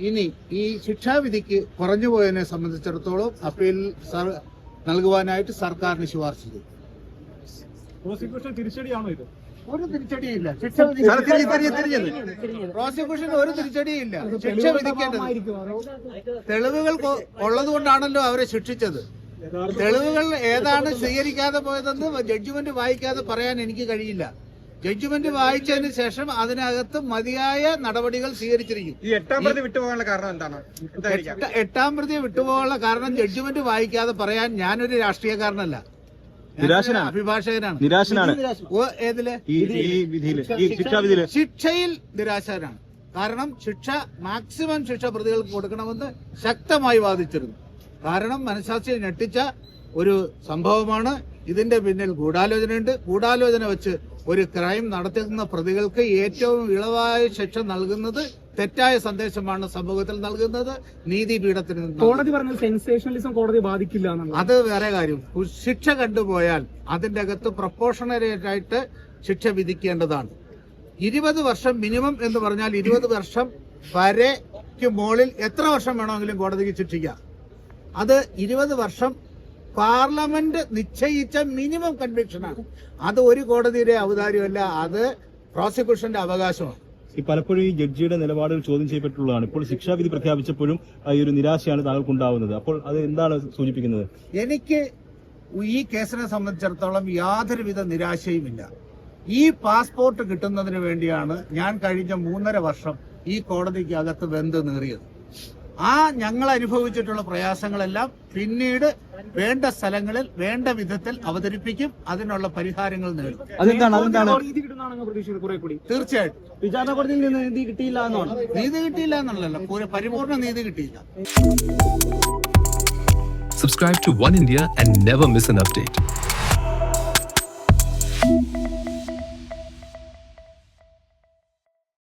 ഇനി ഈ ശിക്ഷാവിധിക്ക് കുറഞ്ഞുപോയതിനെ സംബന്ധിച്ചിടത്തോളം അപ്പീൽ സർ- നൽകുവാനായിട്ട് സർക്കാരിന് ശുപാർശ ചെയ്തു. പ്രോസിക്യൂഷൻ തിരിച്ചടിയാണോ ഇത്? ഒരു തിരിച്ചടിയില്ല. ശിക്ഷ തിരിഞ്ഞ്. ഒരു തിരിച്ചടിയില്ല. ശിക്ഷ വിധിക്കേണ്ടത്. തെളിവുകൾ ഉള്ളത് കൊണ്ടാണല്ലോ അവരെ ശിക്ഷിച്ചത്. തെളിവുകൾ ഏതാണ് സ്വീകരിക്കാതെ പോയതെന്ന് ജഡ്ജ്മെന്റ് വായിക്കാതെ പറയാൻ എനിക്ക് കഴിയില്ല. ജഡ്ജ്മെന്റ് വായിച്ചതിന് ശേഷം അതിനകത്ത് മതിയായ നടപടികൾ സ്വീകരിച്ചിരിക്കും. ഈ എട്ടാം പ്രതി വിട്ടുപോകാനുള്ള കാരണം എന്താണ്? എട്ട- പ്രതിയെ വിട്ടുപോകാനുള്ള കാരണം ജഡ്ജ്മെന്റ് വായിക്കാതെ പറയാൻ ഞാനൊരു രാഷ്ട്രീയക്കാരനല്ല. നിരാശനാണ്. അഭിഭാഷകനാണ്. നിരാശനാണ്. ഓ, ഏതിൽ? ശിക്ഷയിൽ നിരാശനാണ്. കാരണം ശിക്ഷ മാക്സിമം ശിക്ഷ പ്രതികൾക്ക് കൊടുക്കണമെന്ന് ശക്തമായി വാദിച്ചിരുന്നു. കാരണം മനസാക്ഷി ഞെട്ടിച്ച ഒരു സംഭവമാണ്. ഇതിന്റെ പിന്നിൽ ഗൂഢാലോചനയുണ്ട്. ഗൂഢാലോചന വെച്ച് ഒരു ക്രൈം നടത്തുന്ന പ്രതികൾക്ക് ഏറ്റവും ഇളവായ ശിക്ഷ നൽകുന്നത് തെറ്റായ സന്ദേശമാണ് സമൂഹത്തിൽ നൽകുന്നത്. നീതിപീഠത്തിന്. കോടതി പറഞ്ഞ സെൻസേഷണലിസം കോടതി ബാധിക്കില്ല അത് വേറെ കാര്യം. ശിക്ഷ കണ്ടുപോയാൽ അതിന്റെ അകത്ത് പ്രപ്പോർഷണലേറ്റ് ആയിട്ട് ശിക്ഷ വിധിക്കേണ്ടതാണ്. ഇരുപത് വർഷം മിനിമം എന്ന് പറഞ്ഞാൽ ഇരുപത് വർഷം വരെക്ക് മുകളിൽ എത്ര വർഷം വേണമെങ്കിലും കോടതിക്ക് ശിക്ഷിക്കാം. അത് ഇരുപത് വർഷം പാർലമെന്റ് നിശ്ചയിച്ച മിനിമം കൺവിക്ഷനാണ്. അത് ഒരു കോടതിയുടെ ഔദാര്യമല്ല അത് പ്രോസിക്യൂഷന്റെ അവകാശമാണ്. ഈ പലപ്പോഴും ഈ ജഡ്ജിയുടെ നിലപാടുകൾ ചോദ്യം ചെയ്യപ്പെട്ടുള്ളതാണ് ഇപ്പോൾ ശിക്ഷാവിധി പ്രഖ്യാപിച്ചപ്പോഴും ഈ ഒരു നിരാശയാണ് താങ്കൾക്ക് ഉണ്ടാവുന്നത് അപ്പോൾ അത് എന്താണ് സൂചിപ്പിക്കുന്നത്? എനിക്ക് ഈ കേസിനെ സംബന്ധിച്ചിടത്തോളം യാതൊരുവിധ നിരാശയുമില്ല. ഈ പാസ്പോർട്ട് കിട്ടുന്നതിന് വേണ്ടിയാണ് ഞാൻ കഴിഞ്ഞ മൂന്നര വർഷം ഈ കോടതിക്ക് അകത്ത് വെന്ത് നേറിയത് ആ ഞങ്ങൾ അനുഭവിച്ചിട്ടുള്ള പ്രയാസങ്ങളെല്ലാം പിന്നീട് വേണ്ട സ്ഥലങ്ങളിൽ വേണ്ട വിധത്തിൽ അവതരിപ്പിക്കും അതിനുള്ള പരിഹാരങ്ങൾ നേടും. അതെന്താണ്? അതെന്താണ്? നീതി കിട്ടുന്നതാണ് പ്രതീക്ഷിക്കുന്നത് കുറെ കൂടി. തീർച്ചയായിട്ടും. വിചാരണ കോടതിയിൽ നിന്ന് നീതി കിട്ടിയില്ല എന്നാണ്. നീതി കിട്ടിയില്ല എന്നുള്ളതല്ല പരിപൂർണ നീതി കിട്ടിയില്ല. Subscribe to One India and never miss an update.